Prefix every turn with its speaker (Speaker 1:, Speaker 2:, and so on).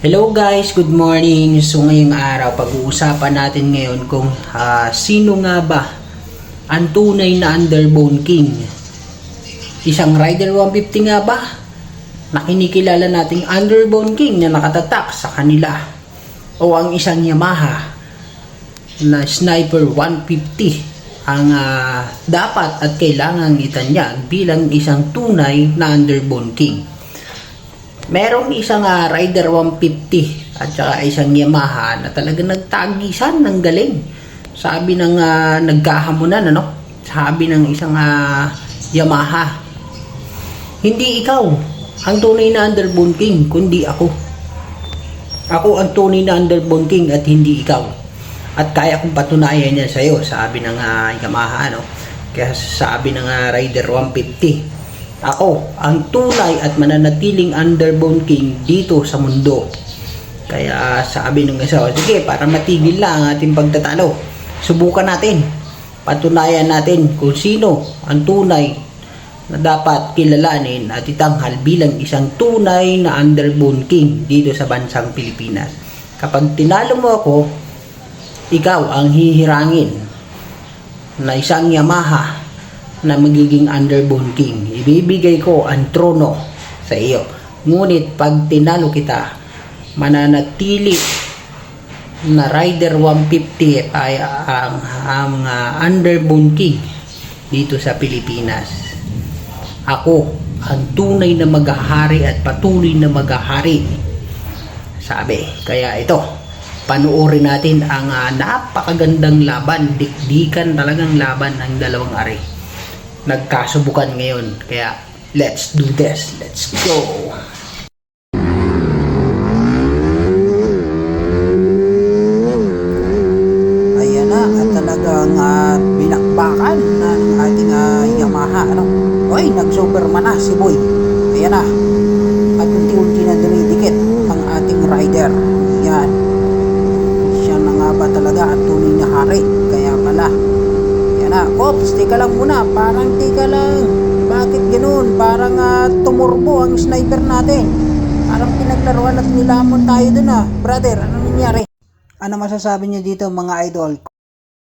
Speaker 1: Hello guys, good morning. So ngayong araw, pag-uusapan natin ngayon kung ah, sino nga ba ang tunay na underbone king. Isang Rider 150 nga ba na kinikilala nating underbone king na nakatatak sa kanila o ang isang Yamaha na Sniper 150 ang ah, dapat at kailangan itanyag bilang isang tunay na underbone king. Merong isang ah, Rider 150 at saka isang Yamaha na talaga nagtagisan ng galing. Sabi ng uh, nagkahamunan, ano? Sabi ng isang ah, Yamaha, hindi ikaw ang tunay na underbone king, kundi ako. Ako ang tunay na underbone king at hindi ikaw. At kaya kong patunayan yan sa'yo, sabi ng ah, Yamaha, ano? Kaya sabi ng ah, Rider 150, ako ang tunay at mananatiling underbone king dito sa mundo. Kaya sabi ng isa, sige, para matigil lang ang ating pagtatalo, subukan natin. Patunayan natin kung sino ang tunay na dapat kilalanin at itanghal bilang isang tunay na underbone king dito sa bansang Pilipinas. Kapag tinalo mo ako, ikaw ang hihirangin na isang Yamaha na magiging underbone king. Ibibigay ko ang trono sa iyo. Ngunit pag tinalo kita, mananatili na Rider 150 ay ang, ang ah, underbone king dito sa Pilipinas. Ako ang tunay na maghahari at patuloy na maghahari. Sabi, kaya ito, panuorin natin ang ah, napakagandang laban, dikdikan talagang laban ng dalawang ari nagkasubukan ngayon. Kaya, let's do this. Let's go! Ayan na, at talagang uh, binakbakan ng ating ah, Yamaha. Ano? Uy, nag-superman na si Boy. Ayan na. At unti-unti na dumidikit ang ating rider. Yan. Siya na nga ba talaga ang tunay na hari. Na. Ops, tika lang muna. Parang tika lang. Bakit ganun? Parang ah, tumurbo ang sniper natin. Parang pinaglaruan at nilamon tayo dun ah. Brother, ano nangyari? Ano masasabi niyo dito mga idol?